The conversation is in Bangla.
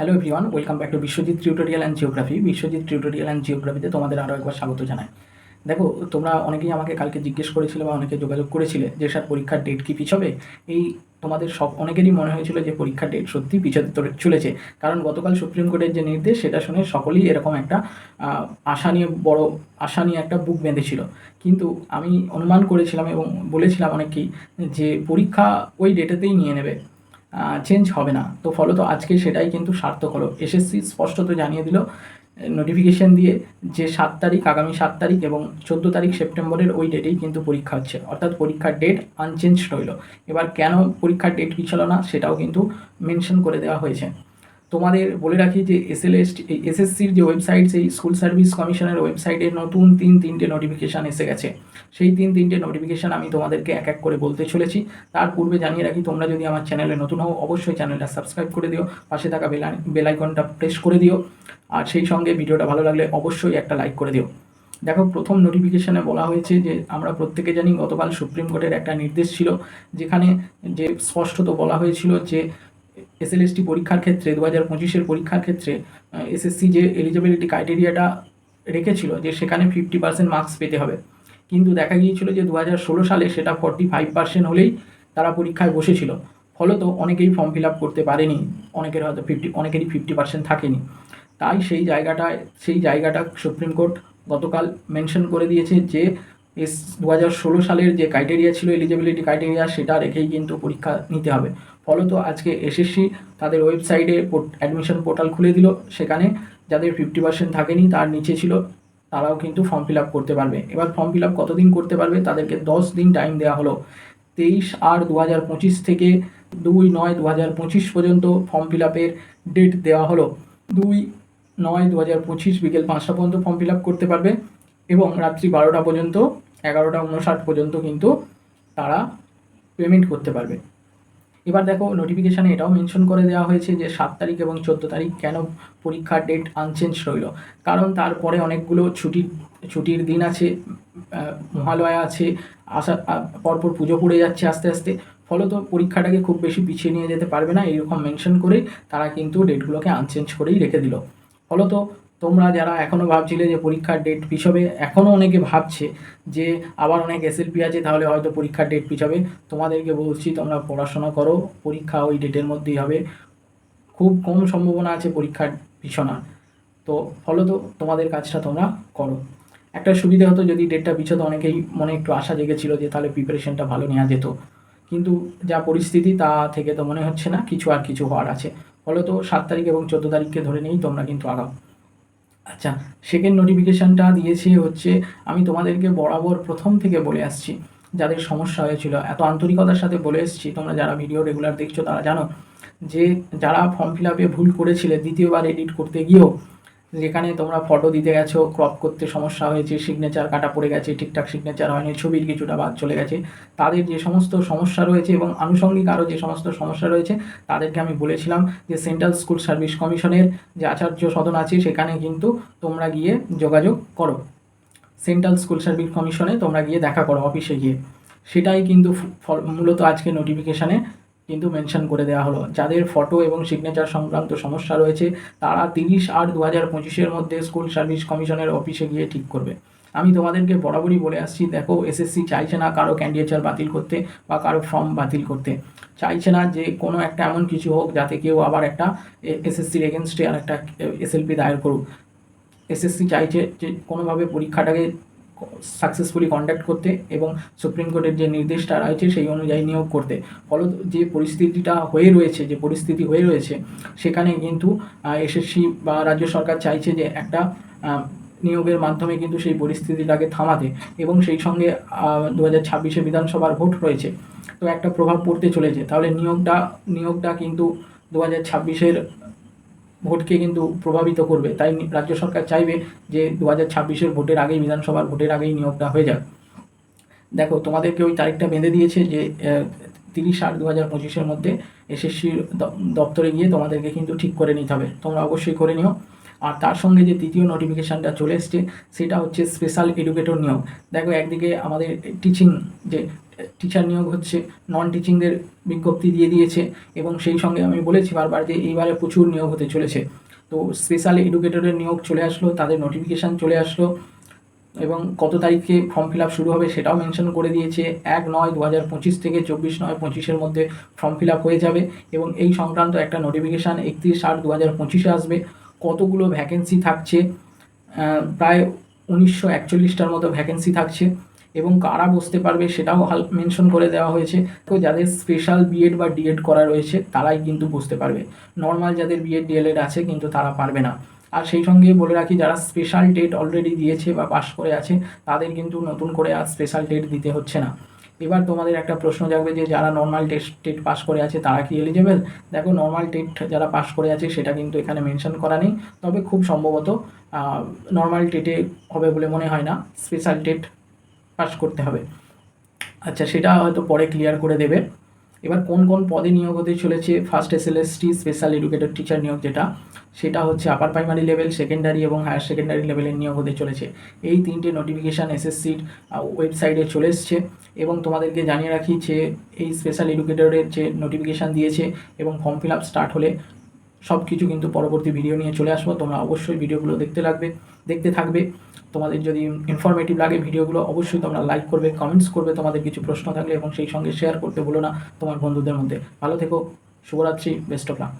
Hello everyone welcome back to Biswajit tutorial and geography Biswajit tutorial and জিওগ্রাফিতে তোমাদের আরও একবার স্বাগত জানাই। দেখো, তোমরা অনেকেই আমাকে কালকে জিজ্ঞেস করেছিলে বা অনেকে যোগাযোগ করেছিলে যে, স্যার, পরীক্ষার ডেট কি পিছবে? এই তোমাদের সব অনেকেরই মনে হয়েছিল যে, পরীক্ষার ডেট সত্যি পিছতে চলেছে। কারণ গতকাল সুপ্রিম কোর্টের যে নির্দেশ, সেটা শুনে সকলেই এরকম একটা আশা নিয়ে বড়, আশা নিয়ে একটা বুক বেঁধেছিল। কিন্তু আমি অনুমান করেছিলাম এবং বলেছিলাম অনেকেই যে, পরীক্ষা ওই ডেটেতেই নিয়ে নেবে। চেঞ্জ হবে না। তো ফলত আজকে সেটাই কিন্তু সার্থক হলো এসএসসি স্পষ্টত জানিয়ে দিল নোটিফিকেশন দিয়ে যে সাত তারিখ, আগামী সাত তারিখ এবং চোদ্দ তারিখ সেপ্টেম্বরের ওই ডেটেই কিন্তু পরীক্ষা হচ্ছে। অর্থাৎ পরীক্ষার ডেট আনচেঞ্জ রইল। এবার কেন পরীক্ষার ডেট পিছলো না, সেটাও কিন্তু মেনশন করে দেওয়া হয়েছে। তোমাদের বলে রাখি যে এসএলএস এসএসসির যে ওয়েবসাইট সেই স্কুল সার্ভিস কমিশনের ওয়েবসাইটে নতুন তিন তিনটে নোটিফিকেশান এসে গেছে। সেই তিন তিনটে নোটিফিকেশান আমি তোমাদেরকে এক এক করে বলতে চলেছি। তার পূর্বে জানিয়ে রাখি, তোমরা যদি আমার চ্যানেলে নতুন হও, অবশ্যই চ্যানেলটা সাবস্ক্রাইব করে দিও। পাশে থাকা বেলা বেলাইকনটা প্রেস করে দিও। আর সেই সঙ্গে ভিডিওটা ভালো লাগলে অবশ্যই একটা লাইক করে দিও। দেখো, প্রথম নোটিফিকেশানে বলা হয়েছে যে, আমরা প্রত্যেকে জানি গতকাল সুপ্রিম কোর্টের একটা নির্দেশ ছিল, যেখানে যে স্পষ্টত বলা হয়েছিল যে এসএলএসটি পরীক্ষার ক্ষেত্রে দু হাজার পঁচিশের পরীক্ষার ক্ষেত্রে এসএসসি যে এলিজিবিলিটি ক্রাইটেরিয়াটা রেখেছিল যে সেখানে ফিফটি পার্সেন্ট মার্কস পেতে হবে। কিন্তু দেখা গিয়েছিল যে দু হাজার ষোলো সালে সেটা ফর্টি ফাইভ পার্সেন্ট হলেই তারা পরীক্ষায় বসেছিল। ফলত অনেকেই ফর্ম ফিল আপ করতে পারেনি, অনেকের হয়তো ফিফটি অনেকেরই ফিফটি পার্সেন্ট থাকেনি। তাই সেই জায়গাটায়, সেই জায়গাটা সুপ্রিম কোর্ট গতকাল মেনশন করে দিয়েছে যে এস দু হাজার ষোলো সালের যে ক্রাইটেরিয়া ছিল এলিজিবিলিটি ক্রাইটেরিয়া সেটা রেখেই কিন্তু পরীক্ষা নিতে হবে। ফলত আজকে এসএসসি তাদের ওয়েবসাইটে অ্যাডমিশন পোর্টাল খুলে দিল। সেখানে যাদের ফিফটি পার্সেন্ট থাকেনি, তার নিচে ছিল, তারাও কিন্তু ফর্ম ফিল আপ করতে পারবে। এবার ফর্ম ফিল আপ কতদিন করতে পারবে? তাদেরকে দশ দিন টাইম দেওয়া হলো। তেইশ আট দু হাজার পঁচিশ থেকে দুই নয় দু হাজার পঁচিশ পর্যন্ত ফর্ম ফিল আপের ডেট দেওয়া হলো। দুই নয় দু হাজার পঁচিশ বিকেল পাঁচটা পর্যন্ত ফর্ম ফিল আপ করতে পারবে এবং রাত্রি বারোটা পর্যন্ত, এগারোটা উনষাট পর্যন্ত কিন্তু তারা পেমেন্ট করতে পারবে। এবার দেখো নোটিফিকেশানে এটাও মেনশন করে দেওয়া হয়েছে যে সাত তারিখ এবং চোদ্দ তারিখ কেন পরীক্ষার ডেট আনচেঞ্জ রইল? কারণ তারপরে অনেকগুলো ছুটির ছুটির দিন আছে মহালয়া আছে আসা পরপর পুজো পড়ে যাচ্ছে আস্তে আস্তে। ফলত পরীক্ষাটাকে খুব বেশি পিছিয়ে নিয়ে যেতে পারবে না এরকম মেনশন করেই তারা কিন্তু ডেটগুলোকে আনচেঞ্জ করেই রেখে দিল। ফলত তোমরা যারা এখনও ভাবছিলে যে পরীক্ষার ডেট পিছবে এখনও অনেকে ভাবছে যে আবার অনেক এসএলপি আছে, তাহলে হয়তো পরীক্ষার ডেট পিছবে। তোমাদেরকে বলছি, তোমরা পড়াশোনা করো, পরীক্ষা ওই ডেটের মধ্যেই হবে। খুব কম সম্ভাবনা আছে পরীক্ষার পিছনার। তো ফলত তোমাদের কাজটা তোমরা করো। একটা সুবিধা হতো যদি ডেটটা পিছতো, অনেকেই মনে একটু আশা জেগেছিল যে তাহলে প্রিপারেশনটা ভালো নেওয়া যেত। কিন্তু যা পরিস্থিতি, তা থেকে তো মনে হচ্ছে না, কিছু আর কিছু হওয়ার আছে। ফলত সাত তারিখ এবং চোদ্দ তারিখকে ধরে নিয়েই তোমরা কিন্তু আগাও। আচ্ছা সেকেন্ড নোটিফিকেশানটা দিয়েছে হচ্ছে, আমি তোমাদেরকে বরাবর প্রথম থেকে বলে আসছি, যাদের সমস্যা হয়েছিল। এত আন্তরিকতার সাথে বলে এসেছি, তোমরা যারা ভিডিও রেগুলার দেখছ তারা জানো যে, যারা ফর্ম ফিল আপে ভুল করেছিলে, দ্বিতীয়বার এডিট করতে গিয়েও যেখানে তোমরা ফটো দিতে গেছো ক্রপ করতে সমস্যা হয়েছে সিগনেচার কাটা পড়ে গেছে, ঠিকঠাক সিগনেচার হয়নি, ছবির কিছুটা বাদ চলে গেছে। তাদের যে সমস্ত সমস্যা রয়েছে এবং আনুষঙ্গিক আরও যে সমস্ত সমস্যা রয়েছে, তাদেরকে আমি বলেছিলাম যে সেন্ট্রাল স্কুল সার্ভিস কমিশনের যে আচার্য সদন আছে, সেখানে কিন্তু তোমরা গিয়ে যোগাযোগ করো। সেন্ট্রাল স্কুল সার্ভিস কমিশনে তোমরা গিয়ে দেখা করো অফিসে গিয়ে। সেটাই কিন্তু মূলত আজকে নোটিফিকেশানে কিন্তু মেনশন করে দেওয়া হলো। যাদের ফটো এবং সিগনেচার সংক্রান্ত সমস্যা রয়েছে, তারা তিরিশ আট দু হাজার পঁচিশের মধ্যে স্কুল সার্ভিস কমিশনের অফিসে গিয়ে ঠিক করবে। আমি তোমাদেরকে বরাবরই বলে আসছি, দেখো এসএসসি চাইছে না কারও ক্যান্ডিডেচার বাতিল করতে বা কারও ফর্ম বাতিল করতে। চাইছে না যে কোনো একটা এমন কিছু হোক যাতে কেউ আবার একটা এসএসসির এগেনস্টে আর একটা এসএলপি দায়ের করুক। এসএসসি চাইছে যে কোনোভাবে পরীক্ষাটাকে সাকসেসফুলি কন্ডাক্ট করতে এবং সুপ্রিম কোর্টের যে নির্দেশটা রয়েছে সেই অনুযায়ী নিয়োগ করতে। ফলত যে পরিস্থিতিটা হয়ে রয়েছে, যে পরিস্থিতি হয়ে রয়েছে, সেখানে কিন্তু এসএসসি বা রাজ্য সরকার চাইছে যে একটা নিয়োগের মাধ্যমে কিন্তু সেই পরিস্থিতিটাকে থামাতে এবং সেই সঙ্গে দু হাজার ছাব্বিশে বিধানসভার ভোট রয়েছে। তো একটা প্রভাব পড়তে চলেছে। তাহলে নিয়োগটা নিয়োগটা কিন্তু দু হাজার ছাব্বিশের ভোটকে কিন্তু প্রভাবিত করবে। তাই রাজ্য সরকার চাইবে যে দু হাজার ছাব্বিশের ভোটের আগেই বিধানসভার ভোটের আগেই নিয়োগটা হয়ে যাক। দেখো, তোমাদেরকে ওই তারিখটা বেঁধে দিয়েছে যে তিরিশ আট দু হাজার পঁচিশের মধ্যে এসএসসির দপ্তরে গিয়ে তোমাদেরকে কিন্তু ঠিক করে নিতে হবে। তোমরা অবশ্যই করে নিও। আর তার সঙ্গে যে তৃতীয় নোটিফিকেশানটা চলে এসছে, সেটা হচ্ছে স্পেশাল এডুকেটর নিয়োগ। দেখো, একদিকে আমাদের টিচিং যে টিচার নিয়োগ হচ্ছে নন টিচিংদের বিজ্ঞপ্তি দিয়ে দিয়েছে এবং সেই সঙ্গে আমি বলেছি বারবার যে এইবারে প্রচুর নিয়োগ হতে চলেছে। তো স্পেশাল এডুকেটরের নিয়োগ চলে আসলো, তাদের নোটিফিকেশান চলে আসলো এবং কত তারিখে ফর্ম ফিল আপ শুরু হবে সেটাও মেনশন করে দিয়েছে। এক নয় দু হাজার পঁচিশ থেকে চব্বিশ নয় পঁচিশের মধ্যে ফর্ম ফিল আপ হয়ে যাবে এবং এই সংক্রান্ত একটা নোটিফিকেশান একত্রিশ আট দু হাজার পঁচিশে আসবে। কতগুলো ভ্যাকেন্সি থাকছে? প্রায় উনিশশো একচল্লিশটার মতো ভ্যাকেন্সি থাকছে। এবং কারা বসতে পারবে সেটাও হাল মেনশন করে দেওয়া হয়েছে। তো যাদের স্পেশাল বিএড বা ডিএড করা রয়েছে, তারাই কিন্তু বসতে পারবে। নর্মাল যাদের বিএড ডিএলএড আছে কিন্তু তারা পারবে না। আর সেই সঙ্গে বলে রাখি, যারা স্পেশাল টেট অলরেডি দিয়েছে বা পাস করে আছে, তাদের কিন্তু নতুন করে আর স্পেশাল টেট দিতে হচ্ছে না। এবার তোমাদের একটা প্রশ্ন জাগবে যে, যারা নর্মাল টেস্ট টেট পাস করে আছে, তারা কি এলিজেবল দেখো নর্মাল টেট যারা পাস করে আছে, সেটা কিন্তু এখানে মেনশন করা নেই। তবে খুব সম্ভবত নর্মাল টেটে হবে বলে মনে হয় না। স্পেশাল টেট পাস করতে হবে। আচ্ছা সেটা হয়তো পরে ক্লিয়ার করে দেবে। এবার কোন কোন পদে নিয়োগ হতে চলেছে? First SLST special educated teacher নিয়োগ যেটা, সেটা হচ্ছে আপার প্রাইমারি লেভেল সেকেন্ডারি এবং হায়ার সেকেন্ডারি লেভেলের নিয়োগ হতে চলেছে। এই তিনটে নোটিফিকেশান এসএসসির ওয়েবসাইটে চলে এসছে এবং তোমাদেরকে জানিয়ে রাখি যে, এই স্পেশাল এডুকেটরের যে নোটিফিকেশান দিয়েছে এবং ফর্ম ফিল আপ স্টার্ট হলে সব কিছু কিন্তু পরবর্তী ভিডিও নিয়ে চলে আসব। তোমরা অবশ্যই ভিডিওগুলো দেখতে লাগবে, দেখতে থাকবে। তোমাদের যদি ইনফরমেটিভ লাগে ভিডিওগুলো, অবশ্যই তোমরা লাইক করবে কমেন্টস করবে, তোমাদের কিছু প্রশ্ন থাকলে এবং সেই সঙ্গে শেয়ার করতে বলো না তোমার বন্ধুদের মধ্যে। ভালো থেকো, শুভরাত্রি বেস্ট অফ লাক